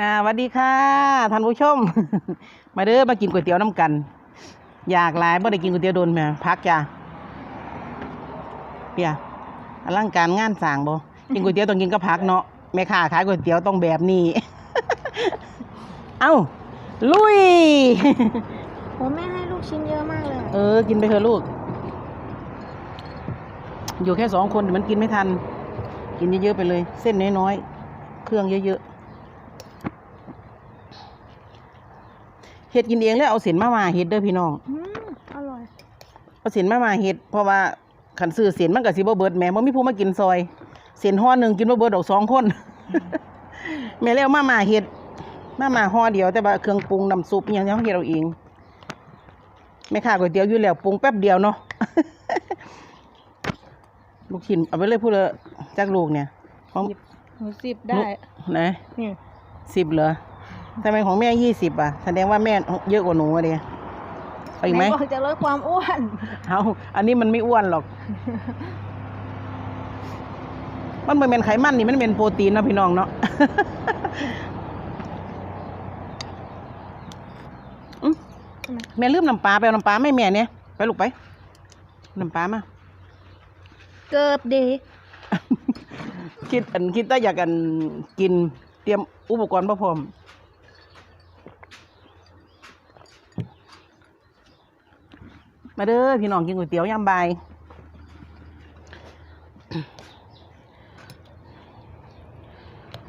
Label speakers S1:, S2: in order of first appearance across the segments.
S1: อ่าสวัสดีค่ะท่านผู้ชม มาเด้อมากินก๋วยเตี๋ยวน้ำกัน อยากหลายบ่ได้กินก๋วยเตี๋ยวโดนแม่พักจ้ะเปียอลังการงานสร้างบ่กินก๋วยเตี๋ยวต้องกินกับผักเนาะแม่ค้าขายก๋วยเตี๋ยวต้องแบบนี้ เอ้าลุย
S2: ผมแม่ให้ลูกชิ้นเยอะมากเลย
S1: เออ กินไปเถอะลูก อยู่แค่สองคนเดี๋ยวมันกินไม่ทัน กินเยอะๆไปเลย เส้นน้อยๆ เครื่องเยอะๆ เห็ดกินเองแล้วเอาสินมามาเห็ดเด้อพี่น้อง
S2: อืมอร่อย
S1: เอาสินมามาเห็ดเพราะว่าขันซื้อสินมันกับสิบ่เบิดแหม่บ่มีผู้มากินซอยสินห่อหนึ่งกินบ่เบิดดอกสองคน แม่แล้วมามาเห็ดมามาห่อเดียวแต่ว่าเครื่องปรุงน้ำซุปอิหยังยังเฮ็ดเอาเองแม่ค้าก๋วยเตี๋ยวอยู่แล้วปรุงแป๊บเดียวเนาะ ลูกชิ้นเอาไปเลยพูดเลยจักลูกเนี่ยของ
S2: หนูสิบได้
S1: ไหน
S2: นี่
S1: สิบเหรอ ทำไมของแม่ยี่สิบอะ แสดงว่าแม่เยอะกว่าหนูอะเดียเอาอีกไหม
S2: นบอกจะลดความอ้วน
S1: เอาอันนี้มันไม่อ้วนหรอก มันไม่เป็นไขมันนี่มันเป็นโปรตีนเนาะพี่น้องเนาะ อื้อแม่ลืมน้ำปลาไปเอาน้ำปลาไม่แม่เนี่ยไปลูกไป น้ำปลามา
S2: เกิบเดย์
S1: คิดอันคิดว่าอยากกันกินเตรียมอุปกรณ์พร้อม มาเด้อพี่น้องกินก๋วยเตี๋ยวยามบ่าย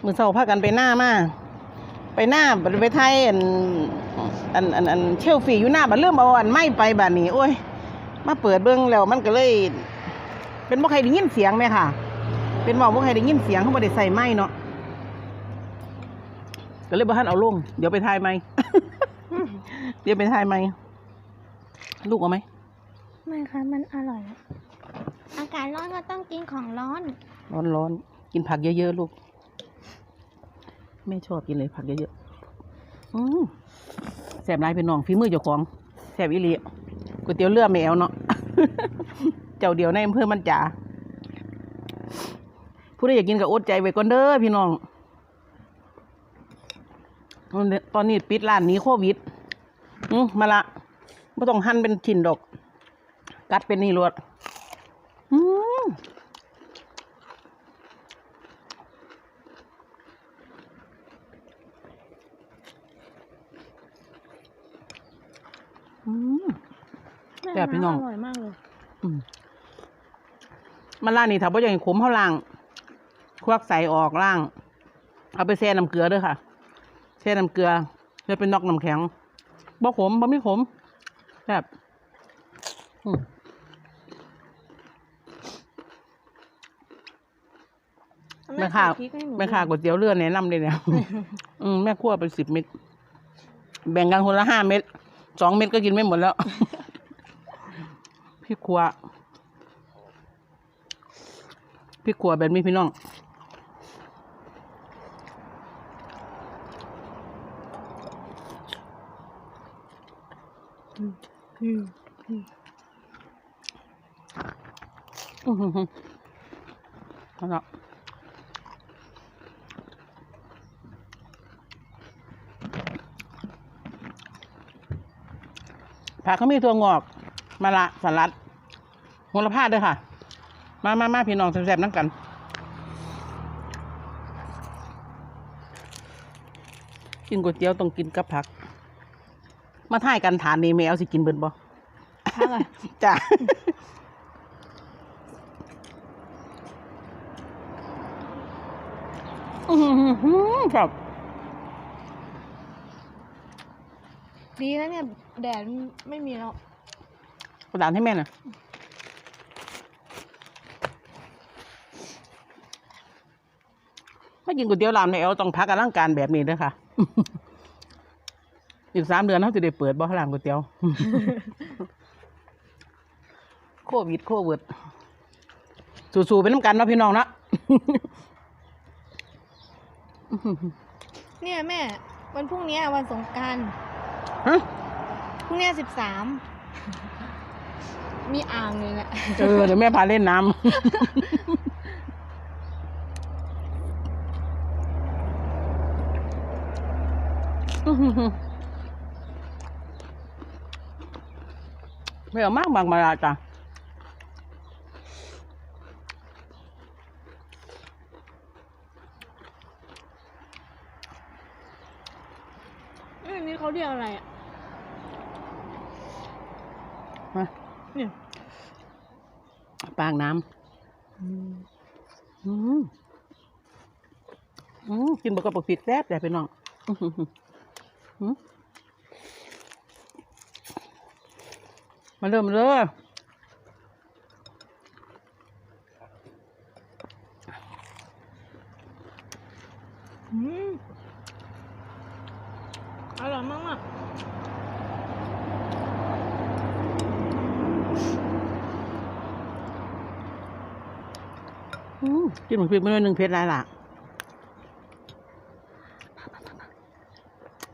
S1: มือเสาพากันไปหน้ามาไปหน้าไปไทยอันอันอันอันเชลฟี่อยู่หน้าบัดเริ่มเอาอันไม่ไปบัดนี้โอ้ย มาเปิดเบิ้งแล้วมันก็เลย เป็นบ่ใครได้ยินเสียงไหมค่ะ เป็นบอกว่ใครได้ยินเสียงเขาบ่ได้ใส่ไม้เนาะก็เลยบ่ทันเอาลงเดี๋ยวไปทายไหมเดี๋ยวไปทายไหมลูกเอาไหม
S2: ไม่ค่ะมันอร่อย อากาศร้อนก็ต้องกินของร้อน
S1: ร้อนร้อนๆกินผักเยอะๆลูกแม่ชอบกินเลยผักเยอะๆอืมแสบหลายเป็นน้องฝีมือเจ้าของแสบอีหลีก๋วยเตี๋ยวเรือแมวเนาะ เจ้าเดียวในอำเภอมันจ่าผู้ใดอยากกินก็อดใจไว้ก่อนเด้อพี่น้อง ตอนนี้ปิดร้านหนี้โควิดอืมมาละไม่ต้องหั่นเป็นชิ้นดอก กัดเป็นนี่รวดอืมอืมแซ่บพี่น้อง
S2: อร่อยมากเลย
S1: อืมมันล่างนี่ถ้าบ่อยากให้ขมเขาล่าง ควักใส่ออกล่าง เอาไปแช่น้ำเกลือด้วยค่ะแช่น้ำเกลือจะเป็นนอกน้ำแข็งบ่ขมบ่ไม่ขมแบบอืม แม่ค้า
S2: ใส่พริกให้หนู
S1: แม่ค้าก๋วยเตี๋ยวเรือแนะนำเลยเนี่ย อืมแม่คั่วไปสิบเม็ดแบ่งกันคนละห้าเม็ดสองเม็ดก็กินไม่หมดแล้ว พี่ครัว พี่ครัวแบบนี้พี่น้อง
S2: อืมอืม
S1: อื้อหือหือเอาละ ผักเขามีตัวงอกมะละสลัดโหระพาด้วยค่ะ มามามาพี่น้องแซ่บๆนั่งกันกินก๋วยเตี๋ยวต้องกินกับผัก มาท่ายกันฐานนี่แมวสิกินเบิดบ่
S2: อร่อย
S1: จ้ะอื้อหือครับ
S2: ดีนะเนี่ย แดดไม่มีแล้ว
S1: กระดานให้แม่หน่อยถ้ากินก๋วยเตี๋ยวรามในเอลต้องพักกับร่างการแบบนี้ด้วยค่ะ อีกสามเดือนเขาจะได้เปิดบ่ร้านก๋วยเตี๋ยว โควิดโควิดสู้ๆเป็นน้ำกันเนาะพี่น้องเนาะ
S2: เนี่ยแม่ วันพรุ่งนี้วันสงกราร
S1: ฮะ
S2: พรุ่งนี้สิบสาม มีอ่างเลยแหละ
S1: เออ เดี๋ยวแม่พาเล่นน้ำ ไม่เอามากบางมาลาจ้ะ
S2: เอ้ยอันนี้เขาเรียกอะไรอะ
S1: มา
S2: เนี่ย
S1: ปากน้ำอืมอืมกินบะกระปุกผิดแซ่บแต่พี่น้องอื้อหือหือหือมาเริ่มเลย
S2: อืมอร่อยมากอะ
S1: อืม กินหมูพริกมาด้วยหนึ่งเพชรไรล่ะ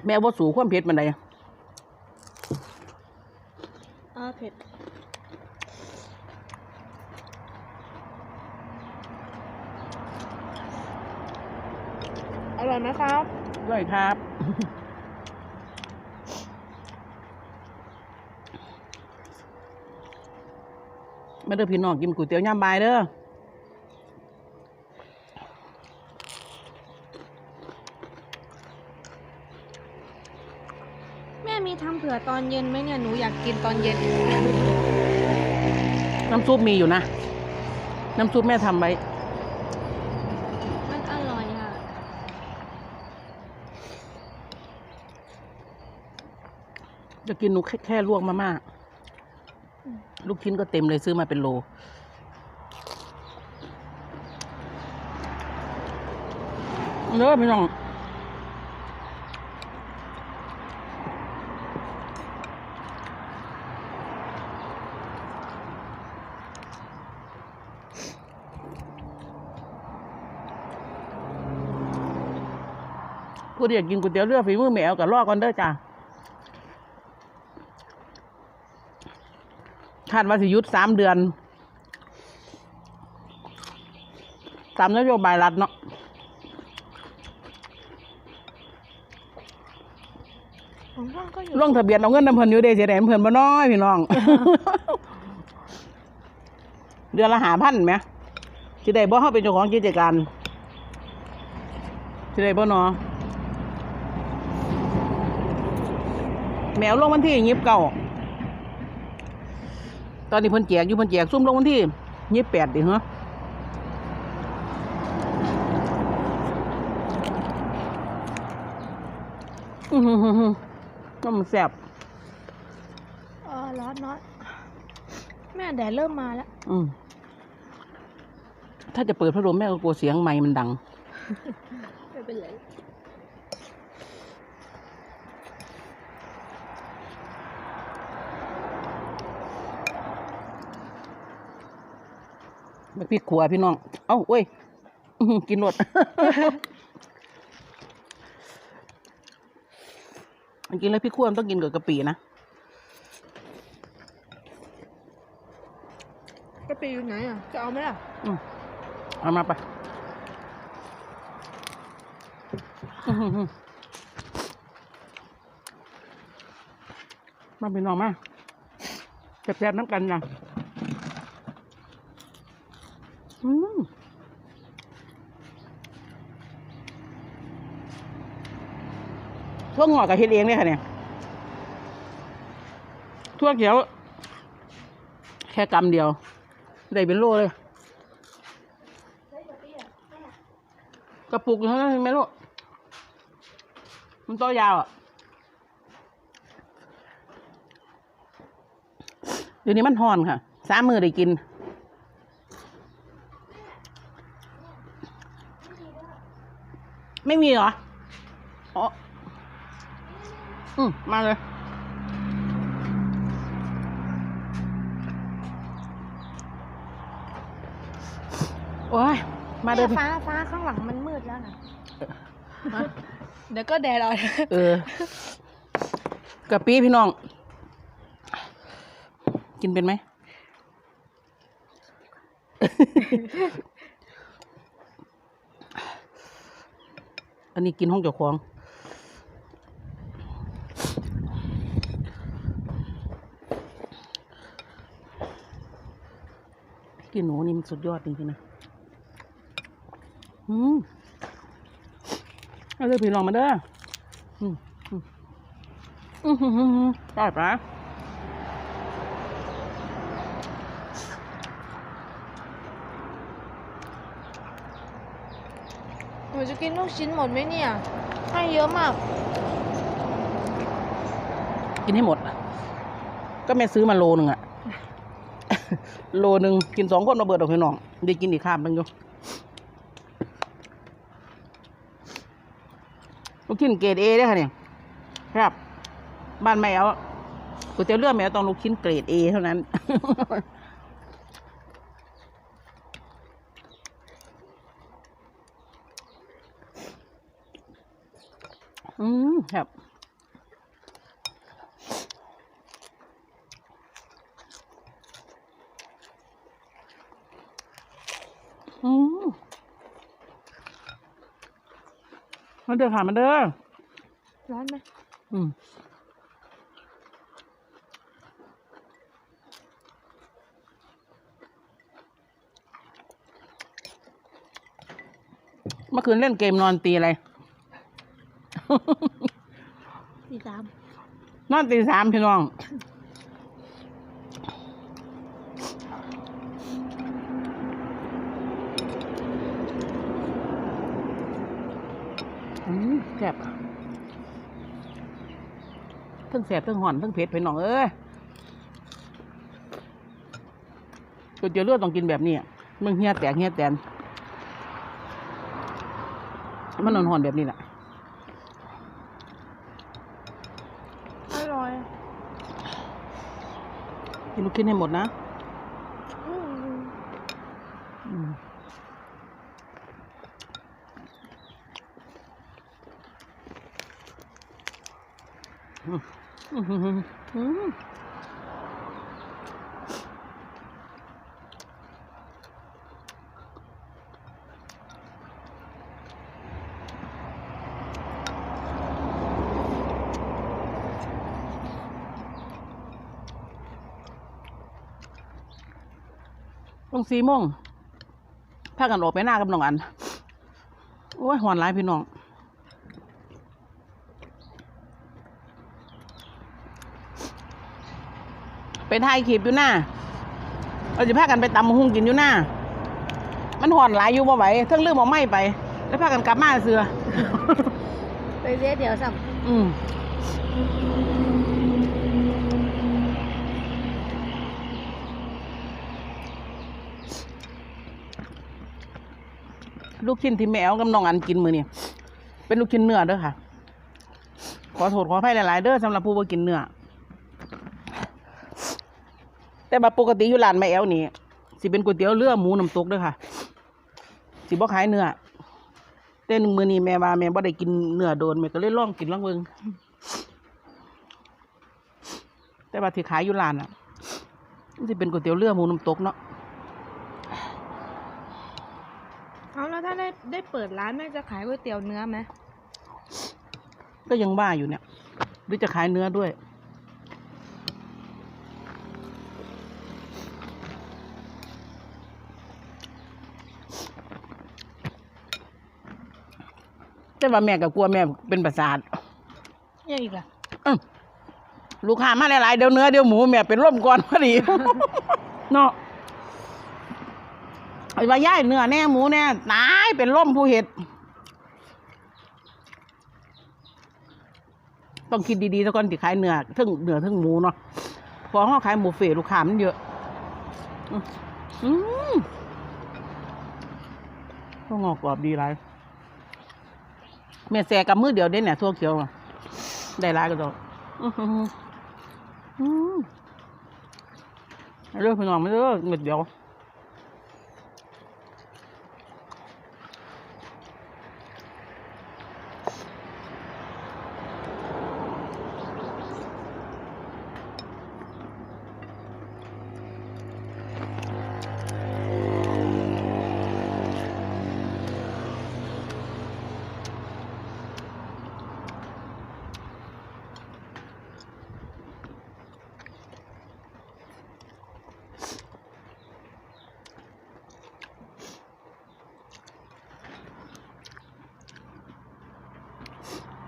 S1: แม่ว่าสูความเผ็ดมันได
S2: อ่าเผ็ดอร่อยไหมครับ
S1: ด้วยครับมาเด้อพี่น้องกินก๋วยเตี๋ยวยามบ่ายเด้อ
S2: แม่มีทำเผื่ อตอนเย็นไหมเนี่ยหนูอยากกินตอนเย็น
S1: น้ำซุปมีอยู่นะ น้ำซุปแม่ทำไว้
S2: มันอร่อยอะ
S1: จะกินหนูแค่แค่ลวกมาม่า
S2: อืม
S1: ลูกชิ้นก็เต็มเลยซื้อมาเป็นโล เด้อพี่น้อง ผู้ที่อยากกินก๋วยเตี๋ยวเรือฝีมือแมวก็รอก่อนเด้อจ้าคาดว่าสิหยุดสามเดือนตามนโยบายรัฐเนาะ
S2: ของพ่อก็อยู่
S1: ลงทะเบียนเอาเงินน้ำเพิ่นอยู่เด้เสียแดนเพิ่นบ่น้อยพี่น้อง เดือนละหาพันไหมสิได้บ่เฮาเป็นเจ้าของกิจการสิได้บ่เนาะ แมวลงวันที่ยิบเก้าตอนนี้เพิ่นแจกอยู่เพิ่นแจกซุ่มลงวันที่ยิบแปดดิเหรออือหือหือหือน้ำมันแซ่บ
S2: เออร้อนร้อนแม่แดดเริ่มมาแล้ว
S1: อืมถ้าจะเปิดพัดลมแม่ก็กลัวเสียงไม้มันดัง
S2: ไม่เป็นไร
S1: บักพริกขัวพี่น้อง เอ้าเว้ยอื้อหือกินหมดกินแล้วพริกขัวมันต้องกินกับกะปินะ
S2: กะปิอยู่ไหนอะ จะเอาไหมล่ะ
S1: อืมเอามาไปอื้อหือหือมาพี่น้องมาแซ่บๆน้ำกันนะอืม ทั่วงอกกับเฮ็ดเองเลยค่ะเนี่ยทั่วเขียว แค่กำเดียว ได้เป็นโลเลยกระปุกอยู่ข้างนั้นไหมลูกมันตัวยาวอะเดี๋ยวนี้มันห่อนค่ะ สามมือได้กิน ไม่มีเหรอ อ๋อ อืมมาเลย โอ้ย มาเดิน
S2: ฟ้าฟ้าข้างหลังมันมืดแล้วนะเดี๋ยวก็แดดเอา
S1: เออกะปิพี่น้อง กินเป็นไหม อันนี้กินห้องเจ้าของ สุดยอดจริงๆนะ อืมเอาเลยพี่ลองมาเด้ออืมอืมอืมอืมอืมอืมได้ปะ
S2: หนูจะกินลูกชิ้นหมดไหมเนี่ย ให้เยอะมาก
S1: กินให้หมดก็แม่ซื้อมาโลหนึ่งอะ โลหนึ่งกินสองคนมาเบิดออกพี่น้องได้กินอีกคาบหนึงอยู่ลูกชิ้นเกรดเอได้ค่ะเนี่ยครับ บ้านแมวก๋วยเตี๋ยวเรือแมวต้องลูกชิ้นเกรดเอเท่านั้นอืมครับ มาเด้อค่ะมาเด้อ
S2: ร้อนไหม
S1: อืมเมื่อคืนเล่นเกมนอนตีอะไร
S2: สี่สาม
S1: นอนตีสามพี่น้อง แซ่บเทั้งแซ่บเทั้งหอนเทั้งเผ็ดพี่น้องเอ้ยก๋วยเตี๋ยวเลือดต้องกินแบบนี้อะมึงเฮียแตกเฮียแตนมันนอนหอนๆแบบนี้แหละ
S2: อร่อย
S1: กินลูกชิ้นให้หมดนะ
S2: อืม
S1: อืมอืมอืมอืมอืม ลงสีโมงพากันออกไปหน้ากับน้องอัน โอ้ยหอนหลายพี่น้อง ถ่ายคลิปอยู่หน้าเราจะพากันไปตำมะฮุ่งกินอยู่หน้า มันหอนหลายอยู่บ่ไหวเทั้งลืมเอาไม้ไป แล้วพากันกลับมาเสือ
S2: ไปเรียกเดี๋ยวสัม
S1: อืมลูกชิ้นที่แมวกับน้องอันกินมือนี่เป็นลูกชิ้นเนื้อเด้อค่ะ ขอโทษขออภัยหลายๆเด้อสำหรับผู้บ่กินเนื้อ แต่ว่าปกติอยู่ร้านแม่แอวนี่สิเป็นก๋วยเตี๋ยวเรือหมูน้ำตกเด้อค่ะ สิบ่ขายเนื้อแต่หนึ่งมื้อนี้แม่ว่าแม่บ่ได้กินเนื้อโดนแม่ก็เลยลองกินลองเบิ่งแต่ว่าที่ขายอยู่ร้านอะมันสิเป็นก๋วยเตี๋ยวเรือหมูน้ำตกเนาะ
S2: เอาแล้วถ้าได้ได้เปิดร้านแม่จะขายก๋วยเตี๋ยวเนื้อไหม
S1: ก็ยังบ้าอยู่เนี่ยหรือจะขายเนื้อด้วย แต่ว่าแม่ก็กลัวแม่เป็นประสาท
S2: ยังอีกล่ะ
S1: อื้อลูกค้ามาหลายๆเดี๋ยวเนื้อเดี๋ยวหมูแม่เป็นร่มก่อนพอดี เนาะไอ้ว่าย่ายเนื้อแน่หมูแน่ตายเป็นร่มผู้เห็ดต้องคิดดีๆแล้วก่อนที่ขายเนื้อทึ่งเนื้อทึ่งหมูเนาะเพอเขาขายหมูเฟรลูกค้ามันเยอะอื้ออืมก็งอกกรอบดีไร แม่แซกับมือเดียวเด้เนี่ยทั่วเขียวอะได้ร้ายก็ต้องอื้อหืออืมเอาเลือกพี่น้องไม่เรื่องเม็ดเดียว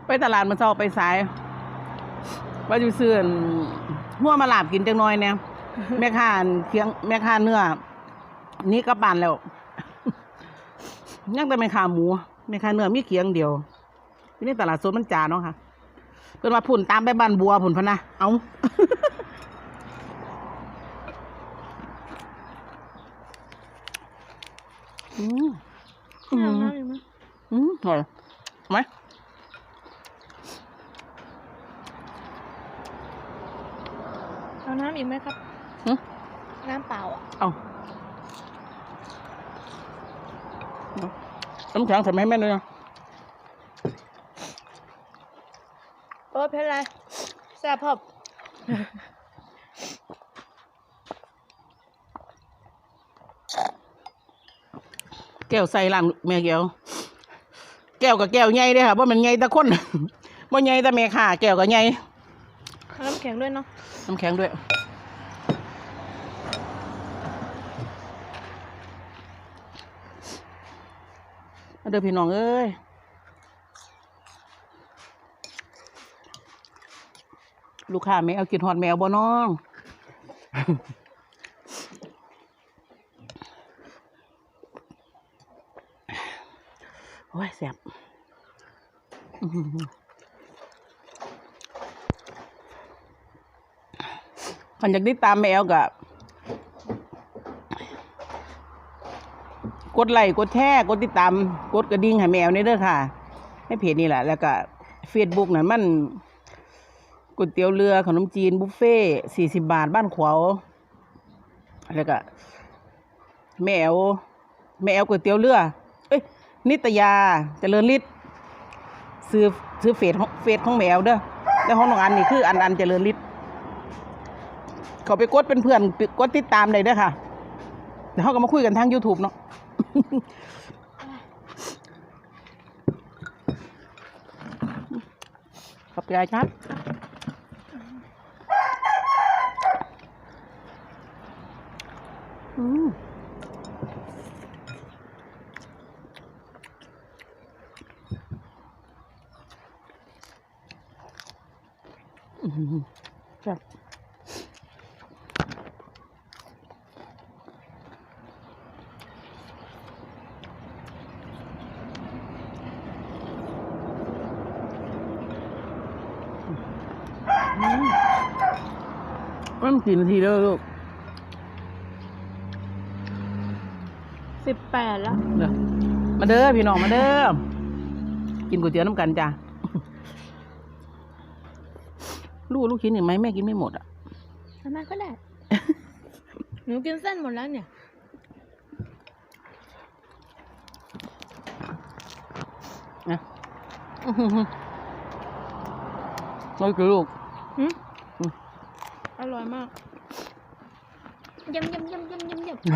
S1: ไปตลาดมันเช้าไปสายว่าอยู่ซื้ออั่นหัวมาลาบกินจังน้อยเนี่ยแม่ค้าอั่นเคียงแม่ค้าเนื้อนี่กลับบ้านแล้วยังแต่แม่ค้าหมูแม่ค้าเนื้อมีเคียงเดียวที่นี่ตลาดสดมันจาเนาะค่ะเพิ่นว่าผุ่นตามไปบ้านบัวผุ่นพะนะเอาอืมอื
S2: เอา
S1: ม
S2: น้ำอีกไหม
S1: อืมอร่อยไหม
S2: เอา น้ำอีกไหมครับ
S1: หึ
S2: น้ำเปล่าอะ
S1: เอาน้ำแข็งใส่ไหมาให้แม่เลยนะ
S2: โอ้เพชรไรแซ่บพอบ
S1: แก้วใส่ร้านแม่แก้ว แก้วกับแก้วใหญ่เด้อค่ะเพราะมันใหญ่แตะคน บ่ใหญ่แต่แม่ค่ะ แก้วกับใหญ่
S2: เอาน้ำแข็งด้วยเนาะ
S1: น้ำแข็งด้วยมาเด้อพี่น้องเอ้ยลูกค้าแมวกินหอดแมวบ่น้อง โอ้ยแซ่บ อื้อหือคันอยากติดตามแมวกับกดไลค์กดแชร์กดติดตาม กดกระดิ่งให้แมวนี่เด้อค่ะในเพจนี่แหละ แล้วก็เฟซบุ๊กนั่นมันก๋วยเตี๋ยวเรือขนมจีนบุฟเฟ่สี่สิบบาทบ้านขวาวแล้วก็แมวแมวก๋วยเตี๋ยวเรือ เอ้ยนิตยาเจริญฤทธิ์ซื้อซื้อเฟซเฟซของแมวเด้อแล้วของน้องอันนี่คืออันอันเจริญฤทธิ์ เขาไปกดเป็นเพื่อนกดติดตามเลยด้อค่ะเดี๋ยวเขาก็มาคุยกันทาง YouTube เนาะขอบใจครับ มันกี่นาทีแล้วลูก
S2: สิบแปดแล้ว
S1: เด้อมาเด้อพี่น้องมาเด้อ กินก๋วยเตี๋ยวน้ำกันจ้ะ ลูกลูกชิ้นอีกไหมแม่กินไม่หมดอะ
S2: ทำไมก็ได้ หนูกินเส้นหมดแล้วเนี่ย
S1: นะอื้อหือหือเราคือลูก
S2: หืม
S1: อืม
S2: อร่อยมากยำยำยำยำยำยำ